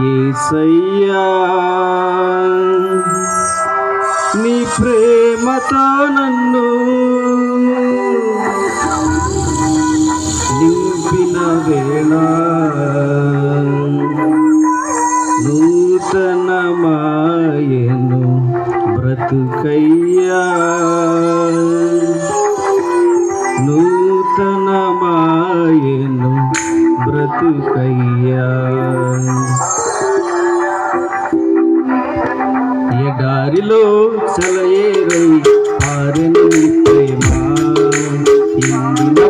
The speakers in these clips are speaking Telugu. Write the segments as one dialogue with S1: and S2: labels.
S1: ఏసయ్యా నీ ప్రేమతో నన్ను నింపిన వేళ నూతనమాయను బ్రతుకయ్యా. నూతనమాయను బ్రతుకయ్యా.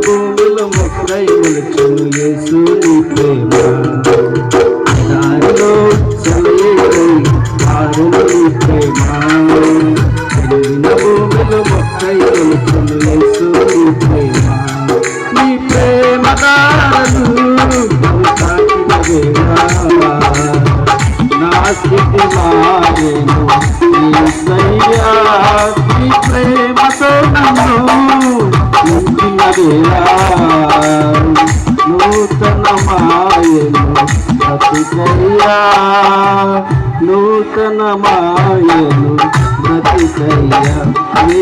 S1: భూముల మొక్కై మొలచును యేసు నీ ప్రేమ. దారిలో సెలయేరై పారెను నీ ప్రేమ. ఇందిన భూముల మొక్కై మొలచును యేసు నీ ప్రేమ. నీ ప్రేమ దారులు నా స్థితి మారేను నీ నింపినదేలా నూతన మాయను బ్రతికయ్యా నూతన మాయను బ్రతికయ్యా నీ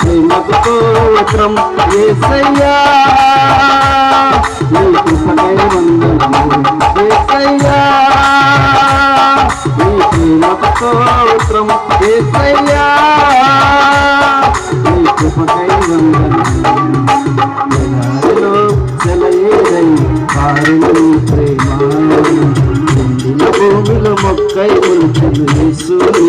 S1: ప్రేమకు స్తోత్రం యేసయ్యా నీ కృపకై వందనము నీ ప్రేమకు స్తోత్రం భూమిలో మొక్కై మొలుచును యేసు నీ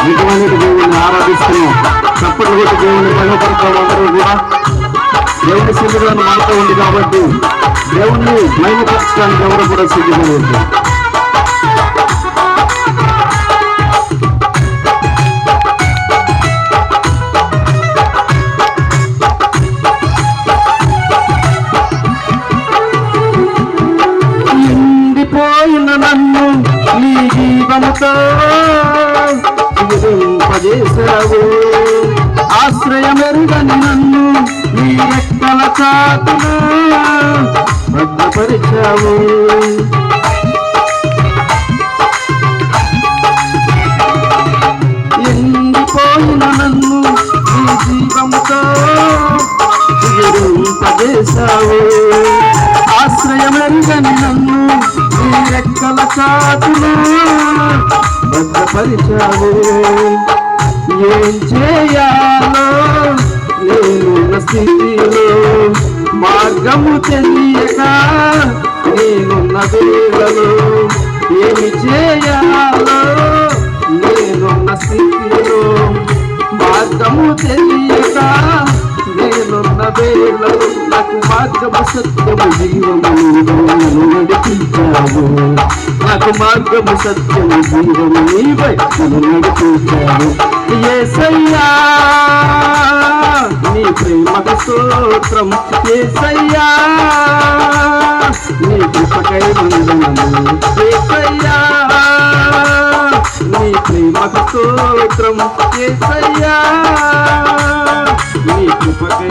S1: నిజమైన దేవుడిని ఆరాధిస్తున్నాం. చప్పట్లు కొట్టి దేవుడిని మహిమపడతాం కూడా దేవుని సిద్ధులను మనతో ఉంది కాబట్టి దేవుణ్ణి మహిమపరచడానికి ఎవరు కూడా ఎండిపోయిన నన్ను నీ జీవనతో చిగురింపజేశావు ఆశ్రయమెరుగని నన్ను నీ రెక్కల చాటున భద్రపరిచావు. ఎండిపోయిన నన్ను నీ జీవంతో చిగురింపజేశావు ఆశ్రయమెరుగని నన్ను నీ రెక్కల చాటును భద్రపరిచావు ఏం చేయాలా నేనున్న స్థితిలో మార్గము తెలియక నేనున్న వేళలో ఏమి చేయాలో నేనున్న స్థితిలో మార్గము తెలియక నేనున్న వేళలో నాకు మార్గము సత్యము జీవము. నన్ను నడిపించావు. నాకు మార్గము సత్యము జీవము. నీవై నన్ను నడిపించావు. ఏసయ్యా నీ ప్రేమకు స్తోత్రం. ఏసయ్యా నీ కృపకై వందనము. ఏసయ్యా నీ ప్రేమకు స్తోత్రం. ఏసయ్యా నీ కృపకై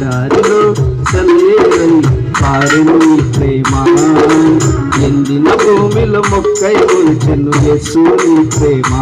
S1: దారిలో చల్లేరై పారెను నీ ప్రేమ. ఎండిన భూమిలో మొక్కై కొలిచెను యేసు నీ ప్రేమ.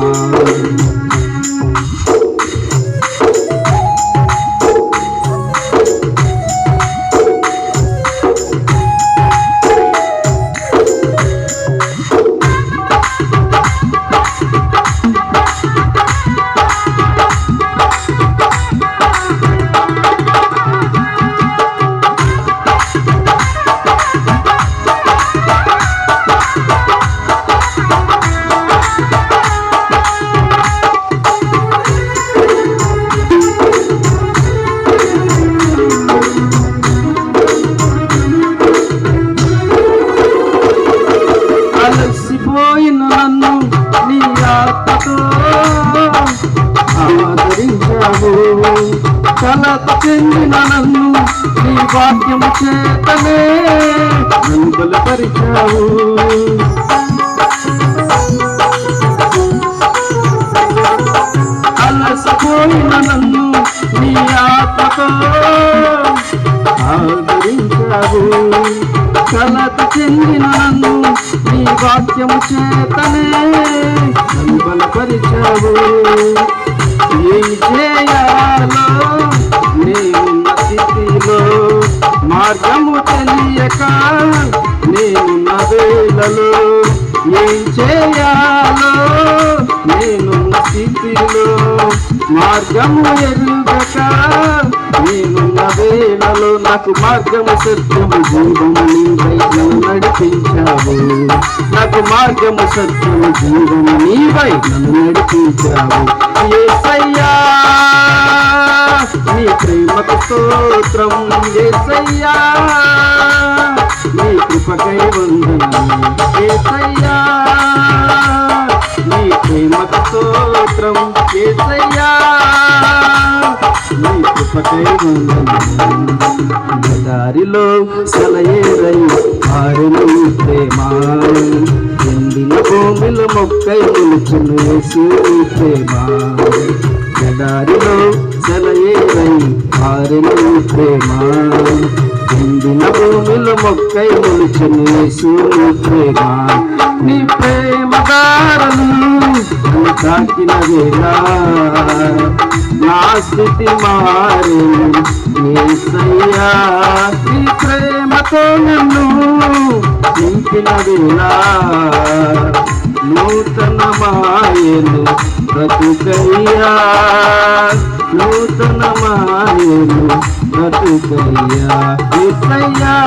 S1: ఆదరించావు కలత చెందిన నన్ను నీ వాక్యం చేతనే నన్ను పరిచావు. అలసపోయిన నన్ను నీ ఆత్మతో ఆదరించావు. కలత చెందిన నన్ను నీ వాక్యం చేతనే నన్ను పరిచావు. ఏం చేయాలో నేనున్న స్థితిలో మార్గము తెలియక నేనున్న వేళలో ఏం చేయాలో నేనున్న స్థితిలో మార్గము ఎరుగక నేను వేళలో నాకు మార్గము సత్యము జీవము నీవై నన్ను నడిపించావు. నాకు మార్గము సత్యము జీవము నీవై నన్ను నడిపించావు. ఏసయ్యా నీ ప్రేమకు స్తోత్రం. ఏసయ్యా నీ కృపకై వందనం. ఏసయ్యా నీ ప్రేమకు స్తోత్రం. ఏసయ్యా నీ దారిలో సలయేదై ఆరును ప్రేమ. ఎండిన భూమిలో మొక్కై నిలుచును వేసి నీ ప్రేమ. ఎడారిలో సెలయేరై ఆరును ప్రేమ. ఎండిన భూమిలో మొక్కై నిలుచును వేసి నీ ప్రేమ. నీ ప్రేమ దాచిన తాకిన వేళ నా స్థితి మారే ఏసయ్యా. నీ ప్రేమతో నన్ను నింపిన వేళ నూతన మాయలు బ్రతుకయ్యా. నూతన మాయలు బ్రతుకయ్యా. ఏసయ్యా.